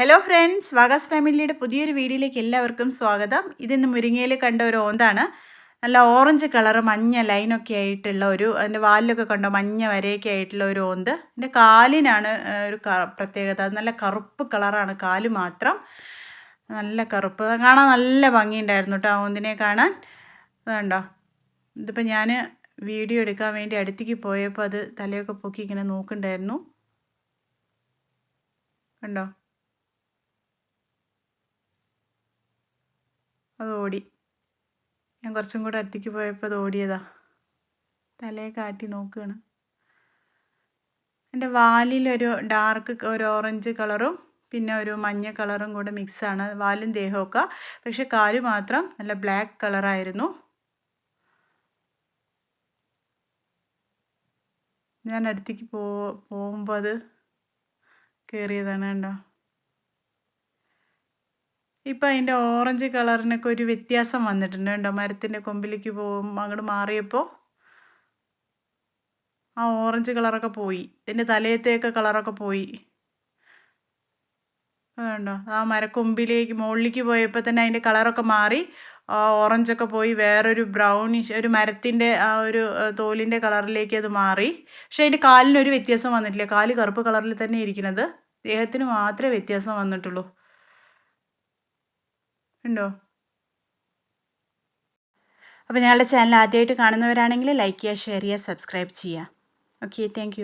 Hello friends വാഗാസ് ഫാമിലിയുടെ പുതിയൊരു വീഡിയോയിലേക്ക് എല്ലാവർക്കും സ്വാഗതം. ഇതിന്ന് മുരിങ്ങയിൽ കണ്ട ഒരു ഓന്താണ്. നല്ല ഓറഞ്ച് കളർ മഞ്ഞ ലൈനൊക്കെ ആയിട്ടുള്ള ഒരു അതിന്റെ വാലിലൊക്കെ കണ്ടോ മഞ്ഞ വരയൊക്കെ ആയിട്ടുള്ള ഒരു ഓന്ത്. എന്റെ കാലിനാണ് ഒരു പ്രത്യേകത. നല്ല കറുപ്പ് കളറാണ് കാൽ മാത്രം. നല്ല കറുപ്പ്. കാണാൻ നല്ല ഭംഗിയുണ്ടായിരുന്നു കേട്ടോ ആ ഓന്തിനെ കാണാൻ. അതുണ്ടോ ഇതിപ്പോൾ ഞാൻ വീഡിയോ എടുക്കാൻ വേണ്ടി അടുത്തേക്ക് പോയപ്പോൾ അത് തലയൊക്കെ പൊക്കി ഇങ്ങനെ നോക്കുന്നുണ്ടായിരുന്നു. കണ്ടോ? അത് ഓടി ഞാൻ കുറച്ചും കൂടെ അടുത്തേക്ക് പോയപ്പോൾ അത് ഓടിയതാ. തലയെ കാട്ടി നോക്കുകയാണ് എന്റെ വാലിലൊരു ഡാർക്ക് ഒരു ഓറഞ്ച് കളറും പിന്നെ ഒരു മഞ്ഞ കളറും കൂടെ മിക്സാണ് വാലും ദേഹമൊക്കെ പക്ഷെ കാൽ മാത്രം നല്ല ബ്ലാക്ക് കളറായിരുന്നു ഞാൻ അടുത്തേക്ക് പോ പോകുമ്പോൾ അത് കയറിയതാണ് കണ്ടോ. ഇപ്പം അതിന്റെ ഓറഞ്ച് കളറിനൊക്കെ ഒരു വ്യത്യാസം വന്നിട്ടുണ്ട്. കേട്ടോ മരത്തിന്റെ കൊമ്പിലേക്ക് പോകും അങ്ങോട്ട് മാറിയപ്പോൾ ആ ഓറഞ്ച് കളറൊക്കെ പോയി. ഇതിന്റെ തലയത്തെയൊക്കെ കളറൊക്കെ പോയി. അതുണ്ടോ ആ മരക്കൊമ്പിലേക്ക് മുകളിലേക്ക് പോയപ്പോൾ തന്നെ അതിന്റെ കളറൊക്കെ മാറി ഓറഞ്ചൊക്കെ പോയി. വേറൊരു ബ്രൗണിഷ് ഒരു മരത്തിന്റെ ആ ഒരു തോലിന്റെ കളറിലേക്ക് അത് മാറി. പക്ഷേ അതിന്റെ കാലിനൊരു വ്യത്യാസം വന്നിട്ടില്ല. കാൽ കറുപ്പ് കളറിൽ തന്നെ ഇരിക്കുന്നത് ദേഹത്തിന് മാത്രമേ വ്യത്യാസം വന്നിട്ടുള്ളൂ. ഉണ്ടോ? അപ്പോൾ ഞങ്ങളുടെ ചാനൽ ആദ്യമായിട്ട് കാണുന്നവരാണെങ്കിൽ ലൈക്ക് ചെയ്യുക ഷെയർ ചെയ്യുക സബ്സ്ക്രൈബ് ചെയ്യുക. Okay thank